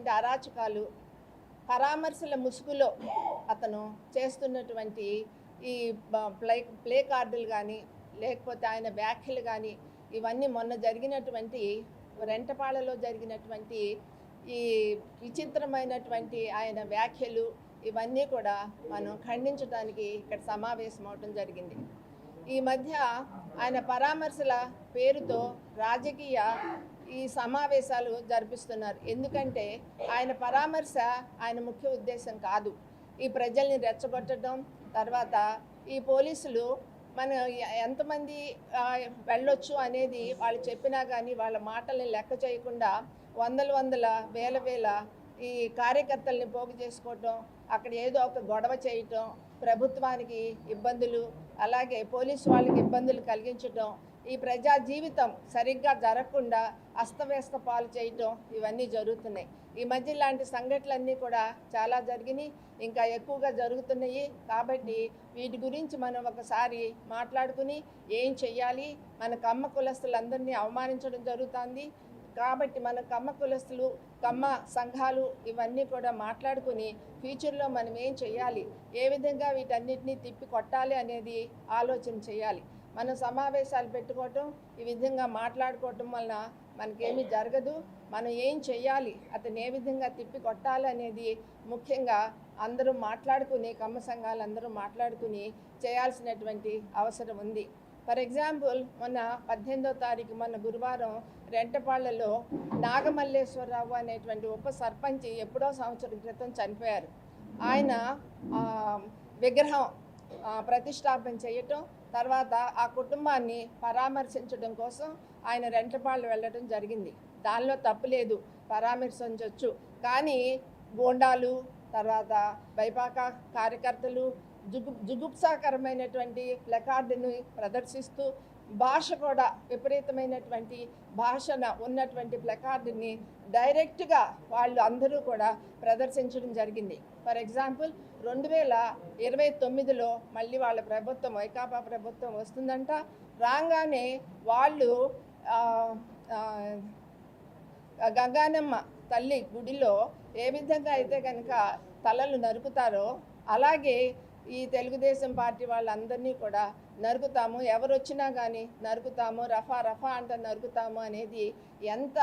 చేస్తున్నటువంటి అరాచకాలు పరామర్శల ముసుగులో అతను చేస్తున్నటువంటి ఈ ప్లే ప్లే కార్డులు కానీ లేకపోతే ఆయన వ్యాఖ్యలు కానీ ఇవన్నీ మొన్న జరిగినటువంటి రెంటపాళలో జరిగినటువంటి ఈ విచిత్రమైనటువంటి ఆయన వ్యాఖ్యలు ఇవన్నీ కూడా మనం ఖండించడానికి ఇక్కడ సమావేశం అవటం జరిగింది. ఈ మధ్య ఆయన పరామర్శల పేరుతో రాజకీయ ఈ సమావేశాలు జరిపిస్తున్నారు. ఎందుకంటే ఆయన పరామర్శ ఆయన ముఖ్య ఉద్దేశం కాదు. ఈ ప్రజల్ని రెచ్చగొట్టడం తర్వాత ఈ పోలీసులు మన ఎంతమంది వెళ్ళొచ్చు అనేది వాళ్ళు చెప్పినా కానీ వాళ్ళ మాటల్ని లెక్క చేయకుండా వందల వందల వేల వేల ఈ కార్యకర్తల్ని పోగు చేసుకోవటం అక్కడ ఏదో ఒక గొడవ చేయటం ప్రభుత్వానికి ఇబ్బందులు అలాగే పోలీసు వాళ్ళకి ఇబ్బందులు కలిగించటం ఈ ప్రజా జీవితం సరిగ్గా జరగకుండా అస్తవ్యస్త పాలు చేయటం ఇవన్నీ జరుగుతున్నాయి. ఈ మధ్య ఇలాంటి సంఘటనలన్నీ కూడా చాలా జరిగినాయి ఇంకా ఎక్కువగా జరుగుతున్నాయి. కాబట్టి వీటి గురించి మనం ఒకసారి మాట్లాడుకుని ఏం చెయ్యాలి? మన కమ్మ కులస్తులందరినీ అవమానించడం జరుగుతుంది. కాబట్టి మన కమ్మ కులస్తులు కమ్మ సంఘాలు ఇవన్నీ కూడా మాట్లాడుకుని ఫ్యూచర్లో మనం ఏం చేయాలి ఏ విధంగా వీటన్నిటిని తిప్పి కొట్టాలి అనేది ఆలోచన చేయాలి మనం సమావేశాలు పెట్టుకోవటం ఈ విధంగా మాట్లాడుకోవటం వలన మనకేమీ జరగదు. మనం ఏం చేయాలి అతను ఏ విధంగా తిప్పి కొట్టాలి అనేది ముఖ్యంగా అందరూ మాట్లాడుకుని కమ్మ సంఘాలు అందరూ మాట్లాడుకుని చేయాల్సినటువంటి అవసరం ఉంది. ఫర్ ఎగ్జాంపుల్ మొన్న పద్దెనిమిదో తారీఖు మొన్న గురువారం రెంటపాళ్ళలో నాగమల్లేశ్వరరావు అనేటువంటి ఉప సర్పంచ్ ఎప్పుడో సంవత్సరం క్రితం చనిపోయారు. ఆయన విగ్రహం ప్రతిష్టాపన చేయటం తర్వాత ఆ కుటుంబాన్ని పరామర్శించడం కోసం ఆయన రెంటపాళ్ళు వెళ్ళడం జరిగింది. దానిలో తప్పు లేదు పరామర్శించవచ్చు కానీ గోండాలు తర్వాత బైపాక కార్యకర్తలు జుగు జుగుప్సాకరమైనటువంటి ప్లకార్డుని ప్రదర్శిస్తూ భాష కూడా విపరీతమైనటువంటి భాషన ఉన్నటువంటి ప్లకార్డుని డైరెక్ట్గా వాళ్ళు అందరూ కూడా ప్రదర్శించడం జరిగింది. ఫర్ ఎగ్జాంపుల్ రెండు వేల ఇరవై తొమ్మిదిలో మళ్ళీ వాళ్ళ ప్రభుత్వం వైకాపా ప్రభుత్వం వస్తుందంట. రాగానే వాళ్ళు గంగానమ్మ తల్లి గుడిలో ఏ విధంగా అయితే కనుక తలలు నరుకుతారో అలాగే ఈ తెలుగుదేశం పార్టీ వాళ్ళందరినీ కూడా నరుకుతాము. ఎవరు వచ్చినా కానీ నరుకుతాము. రఫా రఫా అంటే నరుకుతాము అనేది ఎంత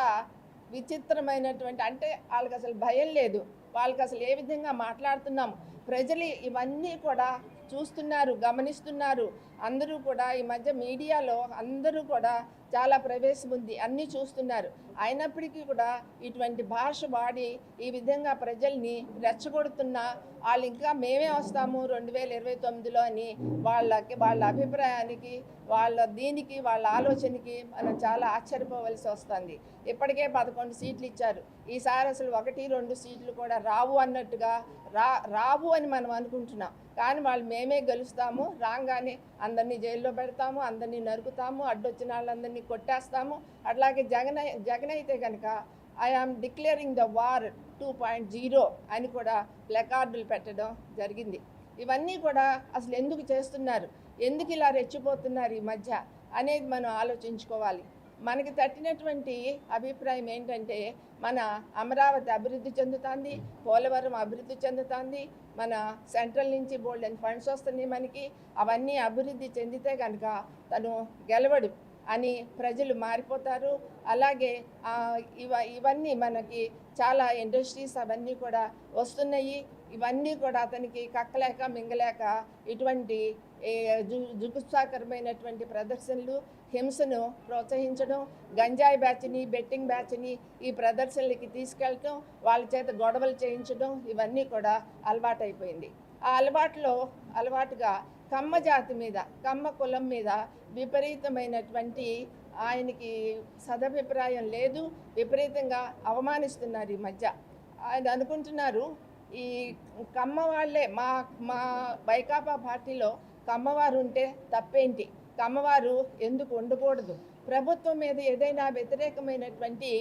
విచిత్రమైనటువంటి అంటే వాళ్ళకి అసలు భయం లేదు. వాళ్ళకి అసలు ఏ విధంగా మాట్లాడుతున్నాం? ప్రజలు ఇవన్నీ కూడా చూస్తున్నారు గమనిస్తున్నారు. అందరూ కూడా ఈ మధ్య మీడియాలో అందరూ కూడా చాలా ప్రవేశం ఉంది. అన్నీ చూస్తున్నారు. అయినప్పటికీ కూడా ఇటువంటి భాష వాడి ఈ విధంగా ప్రజల్ని రెచ్చగొడుతున్నా వాళ్ళు ఇంకా మేమే వస్తాము రెండు వేల ఇరవై తొమ్మిదిలో అని వాళ్ళకి వాళ్ళ అభిప్రాయానికి వాళ్ళ దీనికి వాళ్ళ ఆలోచనకి మనం చాలా ఆశ్చర్యపోవలసి వస్తుంది. ఇప్పటికే పదకొండు సీట్లు ఇచ్చారు. ఈసారి అసలు ఒకటి రెండు సీట్లు కూడా రావు అన్నట్టుగా రా రావు అని మనం అనుకుంటున్నాం. కానీ వాళ్ళు మేమే గెలుస్తాము రాగానే అందరినీ జైల్లో పెడతాము అందరినీ నరుకుతాము అడ్డొచ్చిన వాళ్ళందరినీ కొట్టేస్తాము. అట్లాగే జగన్ జగన్ అయితే కనుక I declaring the war two point zero అని కూడా ప్లకార్డులు పెట్టడం జరిగింది. ఇవన్నీ కూడా అసలు ఎందుకు చేస్తున్నారు? ఎందుకు ఇలా రెచ్చిపోతున్నారు ఈ మధ్య అనేది మనం ఆలోచించుకోవాలి. మనకి తట్టినటువంటి అభిప్రాయం ఏంటంటే మన అమరావతి అభివృద్ధి చెందుతుంది పోలవరం అభివృద్ధి చెందుతుంది మన సెంట్రల్ నుంచి బోల్డ్ అండ్ ఫండ్స్ వస్తున్నాయి మనకి అవన్నీ అభివృద్ధి చెందితే కనుక తను గెలవడు. అని ప్రజలు మారిపోతారు. అలాగే ఇవ ఇవన్నీ మనకి చాలా ఇండస్ట్రీస్ అవన్నీ కూడా వస్తున్నాయి. ఇవన్నీ కూడా అతనికి కక్కలేక మింగలేక ఇటువంటి జుగుత్సాకరమైనటువంటి జు ప్రదర్శనలు హింసను ప్రోత్సహించడం గంజాయి బ్యాచ్ని బెట్టింగ్ బ్యాచ్ని ఈ ప్రదర్శనలకి తీసుకెళ్ళటం వాళ్ళ చేత గొడవలు చేయించడం ఇవన్నీ కూడా అలవాటైపోయింది. ఆ అలవాటులో అలవాటుగా కమ్మ జాతి మీద కమ్మ కులం మీద విపరీతమైనటువంటి ఆయనకి సదభిప్రాయం లేదు విపరీతంగా అవమానిస్తున్నారు ఈ మధ్య. ఆయన అనుకుంటున్నారు ఈ కమ్మ వాళ్ళే మా మా వైకాపా పార్టీలో కమ్మవారు ఉంటే తప్పేంటి? కమ్మవారు ఎందుకు ఉండకూడదు? ప్రభుత్వం మీద ఏదైనా వ్యతిరేకమైనటువంటి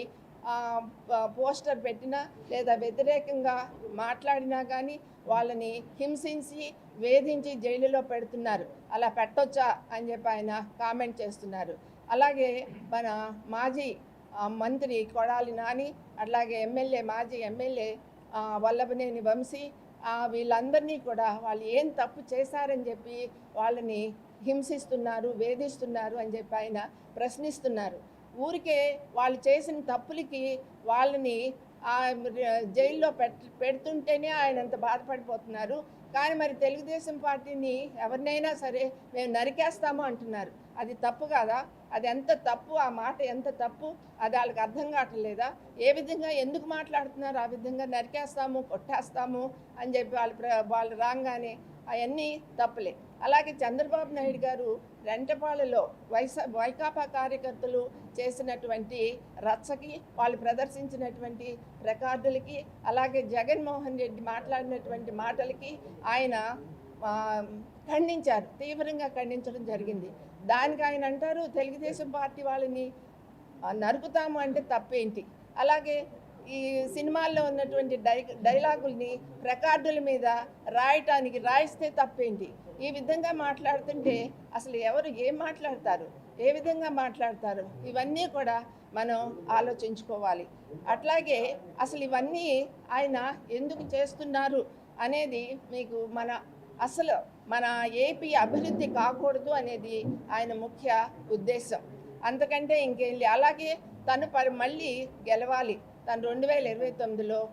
పోస్టర్ పెట్టినా లేదా వ్యతిరేకంగా మాట్లాడినా కానీ వాళ్ళని హింసించి వేధించి జైలులో పెడుతున్నారు. అలా పెట్టొచ్చా అని చెప్పి ఆయన కామెంట్ చేస్తున్నారు. అలాగే మన మాజీ మంత్రి కొడాలి నాని అట్లాగే ఎమ్మెల్యే మాజీ ఎమ్మెల్యే వల్లభనేని వంశీ ఆ, వీళ్ళందరినీ కూడా వాళ్ళు ఏం తప్పు చేశారని చెప్పి వాళ్ళని హింసిస్తున్నారు వేధిస్తున్నారు అని చెప్పి ఆయన ప్రశ్నిస్తున్నారు. ఊరికే వాళ్ళు చేసిన తప్పులకి వాళ్ళని ఆ జైల్లో పెట్ పెడుతుంటేనే ఆయన అంత బాధపడిపోతున్నారు. కానీ మరి తెలుగుదేశం పార్టీని ఎవరినైనా సరే మేము నరికేస్తాము అంటున్నారు. అది తప్పు కాదా? అది ఎంత తప్పు? ఆ మాట ఎంత తప్పు? అది వాళ్ళకి అర్థం కావట్లేదా ఏ విధంగా ఎందుకు మాట్లాడుతున్నారు? ఆ విధంగా నరికేస్తాము కొట్టేస్తాము అని చెప్పి వాళ్ళు ప్ర- వాళ్ళు రాగానే అవన్నీ తప్పులే. అలాగే చంద్రబాబు నాయుడు గారు రెంటపాలలో వైసా వైకాపా కార్యకర్తలు చేసినటువంటి రచ్చకి వాళ్ళు ప్రదర్శించినటువంటి రికార్డులకి అలాగే జగన్మోహన్ రెడ్డి మాట్లాడినటువంటి మాటలకి ఆయన ఖండించారు. తీవ్రంగా ఖండించడం జరిగింది. దానికి ఆయన అంటారు తెలుగుదేశం పార్టీ వాళ్ళని నరుకుతాము అంటే తప్పేంటి? అలాగే ఈ సినిమాల్లో ఉన్నటువంటి డై డైలాగుల్ని రికార్డుల మీద రాయటానికి రాయిస్తే తప్పేంటి? ఈ విధంగా మాట్లాడుతుంటే అసలు ఎవరు ఏం మాట్లాడతారు? ఏ విధంగా మాట్లాడతారు? ఇవన్నీ కూడా మనం ఆలోచించుకోవాలి. అట్లాగే అసలు ఇవన్నీ ఆయన ఎందుకు చేస్తున్నారు అనేది మీకు మన అసలు మన ఏపీ అభివృద్ధి కాకూడదు అనేది ఆయన ముఖ్య ఉద్దేశం. అంతకంటే ఇంకేం అలాగే తను పరి మళ్ళీ గెలవాలి. తను రెండు వేల ఇరవై తొమ్మిదిలో